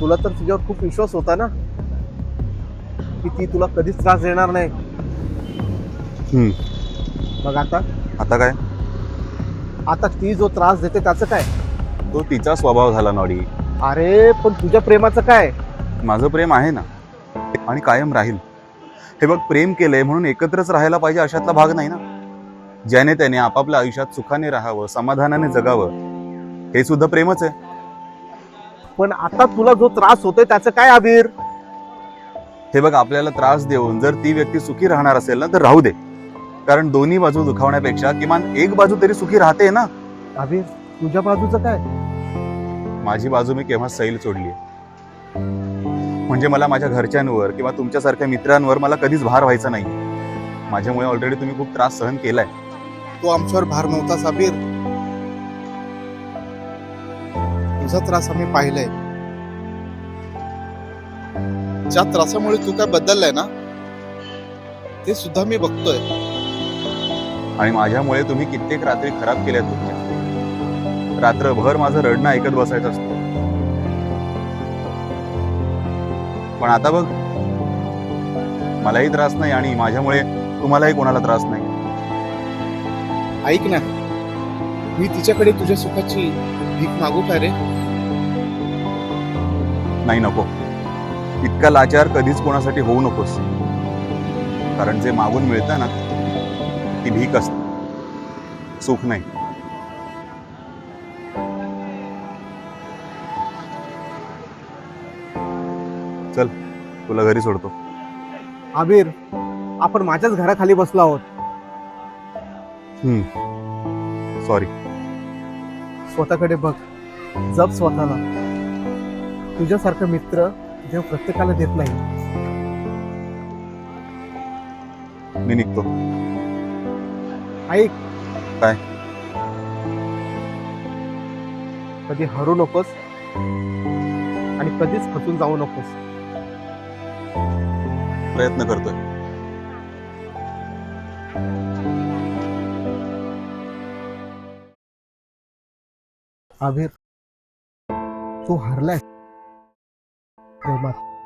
तुला तर तुझ्यावर खूप विश्वास होता ना? की ती तुला कधीच त्रास देणार नाही. मग आता? आता काय? आता ती जो त्रास देते त्याचं काय? तो तिचा स्वभाव झाला नॉडी. अरे पण तुझ्या प्रेमाचं काय? माझं प्रेम आहे ना. आणि कायम राहील. हे बघ प्रेम केलंय म्हणून एकत्रच राहायला पाहिजे अशातला भाग नाही ना. ज्याने त्याने आपापल्या आयुष्यात सुखाने राहावं समाधानाने जगावं हे सुद्धा प्रेमच आहे. पण आता तुला जो त्रास होतोय त्याचं काय अबीर हे बघ आपल्याला त्रास देऊन जर ती व्यक्ती सुखी राहणार असेल ना तर राहू दे. कारण दोन्ही बाजू दुखावण्यापेक्षा किमान एक बाजू तरी सुखी राहते ना. अबीर तुझ्या बाजूचं काय? माझी बाजू मी केव्हा सैल सोडली म्हणजे मला माझ्या घरच्यांवर किंवा तुमच्यासारख्या मित्रांवर मला कधीच भार व्हायचा नाही. माझ्यामुळे ऑलरेडी तुम्ही खूप त्रास सहन केलाय. तो आमच्यावर भार नव्हता साबीर तुझा त्रास आम्ही पाहिलाय. ज्या त्रासामुळे तू काय बदललाय ना ते सुद्धा मी बघतोय. आणि माझ्यामुळे तुम्ही कित्येक रात्री खराब केल्या तुमच्या. रात्रभर माझं रडणं ऐकत बसायचं असतं. पण आता बघ मलाही त्रास नाही आणि माझ्यामुळे तुम्हालाही कोणाला त्रास नाही. ऐक ना मी तिच्याकडे तुझ्या सुखाची भीक मागू का रे? नाही नको. इतका लाचार कधीच कोणासाठी होऊ नकोस. कारण जे मागून मिळतं ना ती भीक असते. सुख नाही. चल तुला घरी सोडतो. आबीर आपण माझ्याच घराखाली बसलो आहोत. सॉरी स्वतःकडे बघ. जप स्वतःला. तुझ्यासारखा मित्र देव प्रत्येकाला देत नाही. मी निघतो. ऐक. काय? कधी हरू नकोस आणि कधीच खचून जाऊ नकोस. प्रयत्न करतोय. आभीर तू हरलाय. प्रेमात.